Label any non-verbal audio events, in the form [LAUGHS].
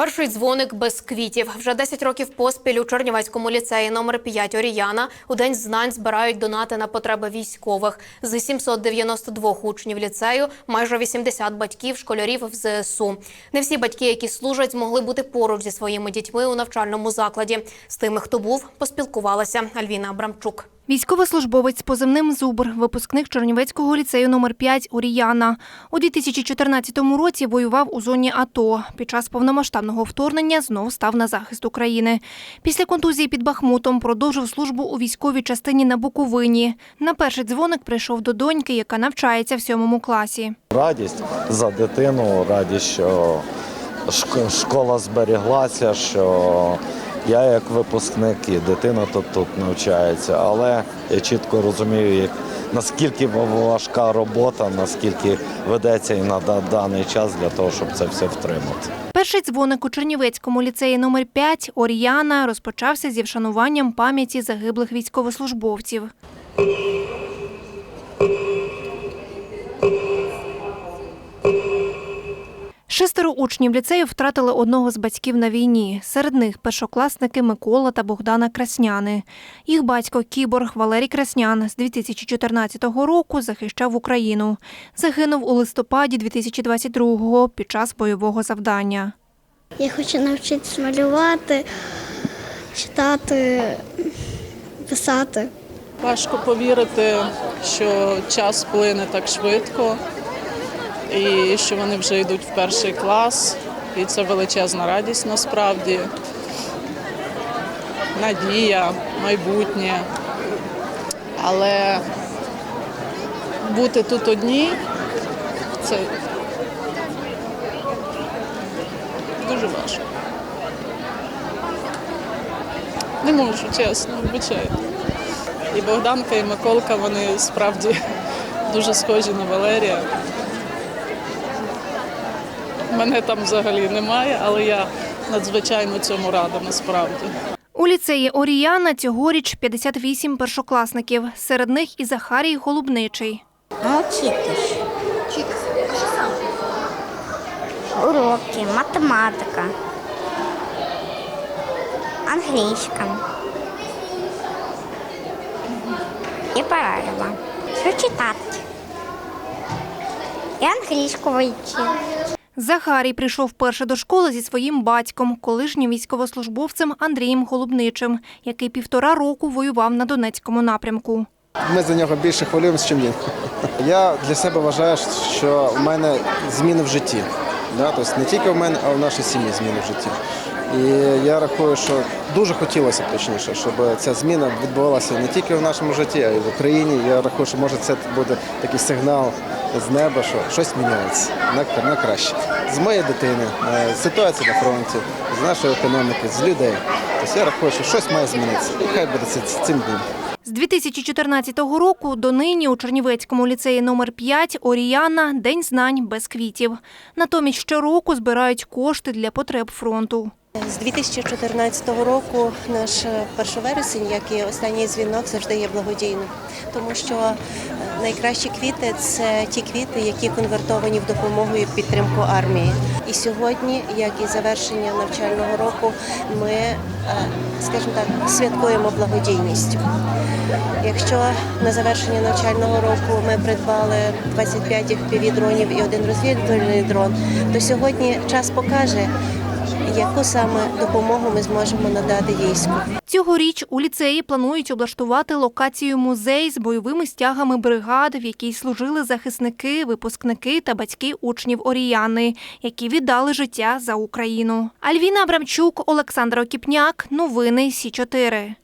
Перший дзвоник без квітів. Вже 10 років поспіль у Чернівецькому ліцеї номер 5 Оріяна у День знань збирають донати на потреби військових. З 792 учнів ліцею майже 80 батьків школярів в ЗСУ. Не всі батьки, які служать, змогли бути поруч зі своїми дітьми у навчальному закладі. З тими, хто був, поспілкувалася Альвіна Абрамчук. Військовослужбовець з позивним Зубр, випускник Чернівецького ліцею номер 5 Оріяна. У 2014 році воював у зоні АТО. Під час повномасштабного вторгнення знов став на захист України. Після контузії під Бахмутом продовжив службу у військовій частині на Буковині. На перший дзвоник прийшов до доньки, яка навчається в сьомому класі. Радість за дитину, радість, що шк- школа зберіглася, що я як випускник і дитина тут, тут навчається. Але я чітко розумію, як, наскільки важка робота, наскільки ведеться і на даний час для того, щоб це все втримати. Перший дзвоник у Чернівецькому ліцеї номер 5 Оріяна розпочався зі вшануванням пам'яті загиблих військовослужбовців. Шестеро учнів ліцею втратили одного з батьків на війні. Серед них першокласники Микола та Богдана Красняни. Їх батько кіборг Валерій Краснян з 2014 року захищав Україну. Загинув у листопаді 2022-го під час бойового завдання. Я хочу навчитися малювати, читати, писати. Важко повірити, що час плине так швидко, і що вони вже йдуть в перший клас, і це величезна радість насправді. Надія, майбутнє. Але бути тут одні це дуже важко. Не можу, чесно, вибачайте. І Богданка, і Миколка, вони справді [LAUGHS] дуже схожі на Валерія. Мене там взагалі немає, але я надзвичайно цьому рада насправді. У ліцеї Оріяна цьогоріч 58 першокласників. Серед них і Захарій Голубничий. Навчити. Уроки, математика, англійська. І правила. Що читати. І англійську вивчити. Захарій прийшов вперше до школи зі своїм батьком, колишнім військовослужбовцем Андрієм Голубничим, який півтора року воював на Донецькому напрямку. Ми за нього більше хвилюємося, ніж він. Я для себе вважаю, що в мене зміни в житті. Тобто не тільки в мене, а в нашій сім'ї зміни в житті. І я рахую, що дуже хотілося б точніше, щоб ця зміна відбувалася не тільки в нашому житті, а й в Україні. Я рахую, що може це буде такий сигнал з неба, що щось міняється на, краще. З моєї дитини, е, з ситуації на фронті, з нашої економіки, з людей. Тобто я рахую, що щось має змінитися. І хай буде цим днем. З 2014 року до нині у Чернівецькому ліцеї номер 5 Оріяна День знань без квітів. Натомість щороку збирають кошти для потреб фронту. З 2014 року наш е, першовересень, як і останній дзвінок, завжди є благодійним, тому що е, найкращі квіти це ті квіти, які конвертовані в допомогу і підтримку армії. І сьогодні, як і завершення навчального року, ми, е, скажімо так, святкуємо благодійністю. Якщо на завершення навчального року ми придбали 25 fpv дронів і один розвідувальний дрон, то сьогодні час покаже, яку саме допомогу ми зможемо надати війську. Цьогоріч у ліцеї планують облаштувати локацію музей з бойовими стягами бригад, в якій служили захисники, випускники та батьки учнів Оріяни, які віддали життя за Україну. Альвіна Абрамчук, Олександр Окіпняк. Новини Сі 4